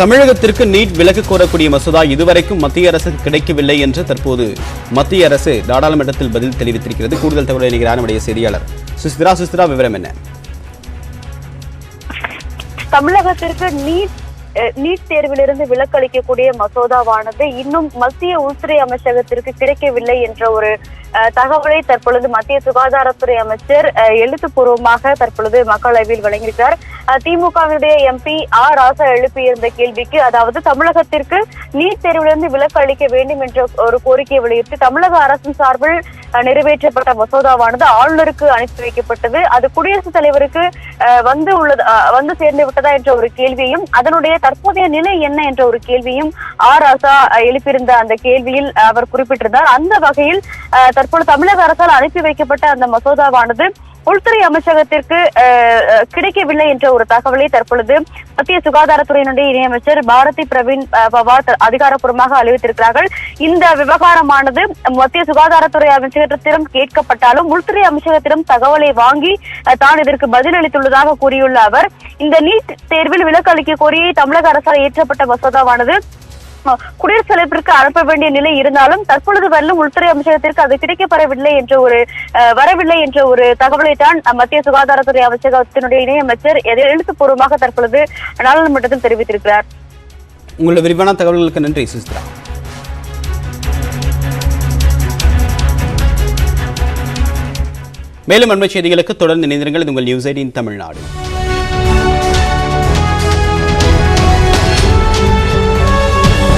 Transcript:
தமிழகத்திற்கு நீட் விலக்கு கோரக்கூடிய மசோதா இதுவரைக்கும் மத்திய அரசுக்கு கிடைக்கவில்லை என்று தற்போது மத்திய அரசு நாடாளுமன்றத்தில் பதில் தெரிவித்திருக்கிறது. கூடுதல் தகவலை அளிக்கிறார் நம்முடைய செய்தியாளர். சுஸ்திரா சுஸ்திரா விவரம் என்ன? தமிழகத்திற்கு நீட் நீட் தேர்விலிருந்து விலக்களிக்கக்கூடிய மசோதாவானது இன்னும் மத்திய உள்துறை அமைச்சகத்திற்கு கிடைக்கவில்லை என்ற ஒரு அஹ், தகவலை தற்பொழுது மத்திய சுகாதாரத்துறை அமைச்சர் எழுத்துப்பூர்வமாக தற்பொழுது மக்களவையில் வழங்கியிருக்கிறார். அஹ், திமுகவினுடைய எம்பி ஆர் ராசா எழுப்பியிருந்த கேள்விக்கு அதாவது தமிழகத்திற்கு நீட் தேர்விலிருந்து விலக்கு அளிக்க வேண்டும் என்ற ஒரு கோரிக்கையை வலியுறுத்தி தமிழக அரசின் சார்பில் நிறைவேற்றப்பட்ட மசோதாவானது ஆளுநருக்கு அனுப்பி வைக்கப்பட்டது. அது குடியரசுத் தலைவருக்கு வந்து உள்ளது அஹ், வந்து சேர்ந்து விட்டதா என்ற ஒரு கேள்வியும் அதனுடைய தற்போதைய நிலை என்ன என்ற ஒரு கேள்வியும் ஆர் ராசா எழுப்பியிருந்த அந்த கேள்வியில் அவர் குறிப்பிட்டிருந்தார். அந்த வகையில் தற்போது தமிழக அரசால் அனுப்பி வைக்கப்பட்ட அந்த மசோதாவானது உள்துறை அமைச்சகத்திற்கு கிடைக்கவில்லை என்ற ஒரு தகவலை தற்பொழுது மத்திய சுகாதாரத்துறையினுடைய இணையமைச்சர் பாரதி பிரவீன் பவார் அதிகாரப்பூர்வமாக அறிவித்திருக்கிறார்கள். இந்த விவகாரமானது மத்திய சுகாதாரத்துறை அமைச்சகத்திடம் கேட்கப்பட்டாலும் உள்துறை அமைச்சகத்திடம் தகவலை வாங்கி தான் இதற்கு பதிலளித்துள்ளதாக கூறியுள்ள அவர் இந்த நீட் தேர்வில் விலக்கு அளிக்க தமிழக அரசால் இயற்றப்பட்ட மசோதாவானது. குடியரசு குடியரசுத் தலைவருக்கு அனுப்ப வேண்டிய நிலை இருந்தாலும் தற்பொழுது வரலும் உள்துறை அமைச்சகத்திற்கு அது கிடைக்கப்பெறவில்லை என்ற ஒரு வரவில்லை என்ற ஒரு தகவலை தான் மத்திய சுகாதாரத்துறை அமைச்சகத்தினுடைய இணையமைச்சர் எழுத்துப்பூர்வமாக தற்பொழுது நாடாளுமன்றத்தில் தெரிவித்திருக்கிறார். உங்களுடைய விரிவான தகவல்களுக்கு நன்றி சுஸ்திரா மேலும் அண்மை செய்திகளுக்கு தொடர்ந்து இணைந்திருங்கள். உங்கள் நியூஸ் எயிட்டின் தமிழ்நாடு.